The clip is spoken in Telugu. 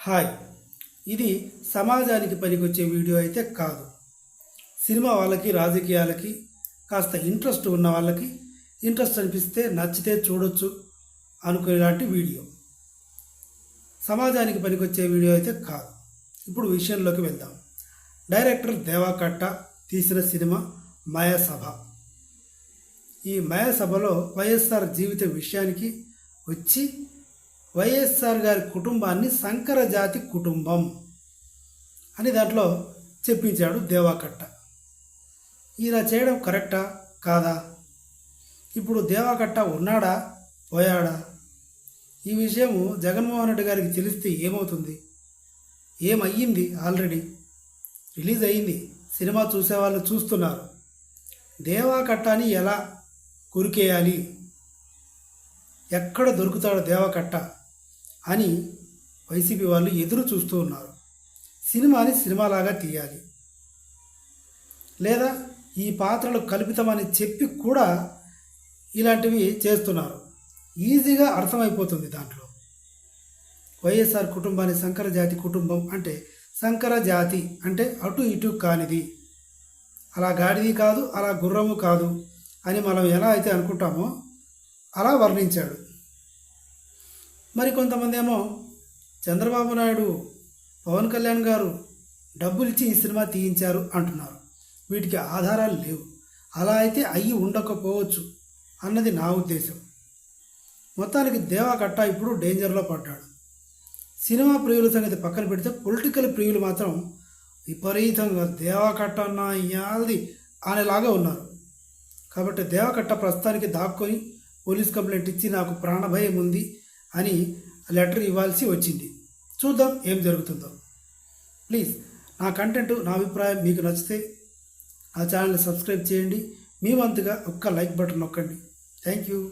హాయ్. ఇది సమాజానికి పనికొచ్చే వీడియో అయితే కాదు. సినిమా వాళ్ళకి రాజకీయాలకి కాస్త ఇంట్రెస్ట్ ఉన్న వాళ్ళకి ఇంట్రెస్ట్ అనిపిస్తే నచ్చితే చూడొచ్చు అనుకునేలాంటి వీడియో. సమాజానికి పనికొచ్చే వీడియో అయితే కాదు. ఇప్పుడు విషయంలోకి వెళ్దాం. డైరెక్టర్ దేవాకట్ట తీసిన సినిమా మాయాసభ. ఈ మాయాసభలో వైఎస్ఆర్ జీవిత విషయానికి వచ్చి వైఎస్ఆర్ గారి కుటుంబాన్ని సంకర జాతి కుటుంబం అని దాంట్లో చెప్పించాడు దేవాకట్ట. ఇలా చేయడం కరెక్టా? కాదా? ఇప్పుడు దేవాకట్ట ఉన్నాడా? పోయాడా? ఈ విషయము జగన్మోహన్ రెడ్డి గారికి తెలిస్తే ఏమవుతుంది? ఏమయ్యింది ఆల్రెడీ? రిలీజ్ అయ్యింది. సినిమా చూసేవాళ్ళు చూస్తున్నారు. దేవాకట్టని ఎలా కొరికేయాలి? ఎక్కడ దొరుకుతాడు దేవకట్ట? అని వైసీపీ వాళ్ళు ఎదురు చూస్తూ ఉన్నారు. సినిమాని సినిమాలాగా తీయాలి. లేదా ఈ పాత్రలు కల్పితమని చెప్పి కూడా ఇలాంటివి చేస్తున్నారు. ఈజీగా అర్థమైపోతుంది దాంట్లో. వైఎస్ఆర్ కుటుంబాన్ని సంకరజాతి కుటుంబం అంటే సంకరజాతి అంటే అటు ఇటు కానిది. అలా గాడిది కాదు అలా గుర్రము కాదు అని మనం ఎలా అయితే అనుకుంటామో అలా వర్ణించాడు. మరి కొంతమంది ఏమో చంద్రబాబు నాయుడు పవన్ కళ్యాణ్ గారు డబ్బులు ఇచ్చి ఈ సినిమా తీయించారు అంటున్నారు. వీటికి ఆధారాలు లేవు. అలా అయితే అయ్యి ఉండకపోవచ్చు అన్నది నా ఉద్దేశం. మొత్తానికి దేవా కట్ట ఇప్పుడు డేంజర్లో పడ్డాడు. సినిమా ప్రియుల సంగతి పక్కన పెడితే పొలిటికల్ ప్రియులు మాత్రం విపరీతంగా దేవాకట్ట అన్న యాది అనేలాగా ఉన్నారు. కాబట్టి దేవకట్ట ప్రస్తుతానికి దాక్కొని పోలీస్ కంప్లైంట్ ఇచ్చి నాకు ప్రాణభయం ఉంది అని లెటర్ ఇవ్వాల్సి వచ్చింది. చూద్దాం ఏం జరుగుతుందో. ప్లీజ్ నా కంటెంట్ నా అభిప్రాయం మీకు నచ్చితే నా ఛానల్ని సబ్స్క్రైబ్ చేయండి. మీ వంతుగా ఒక్క లైక్ బటన్ నొక్కండి. Thank you.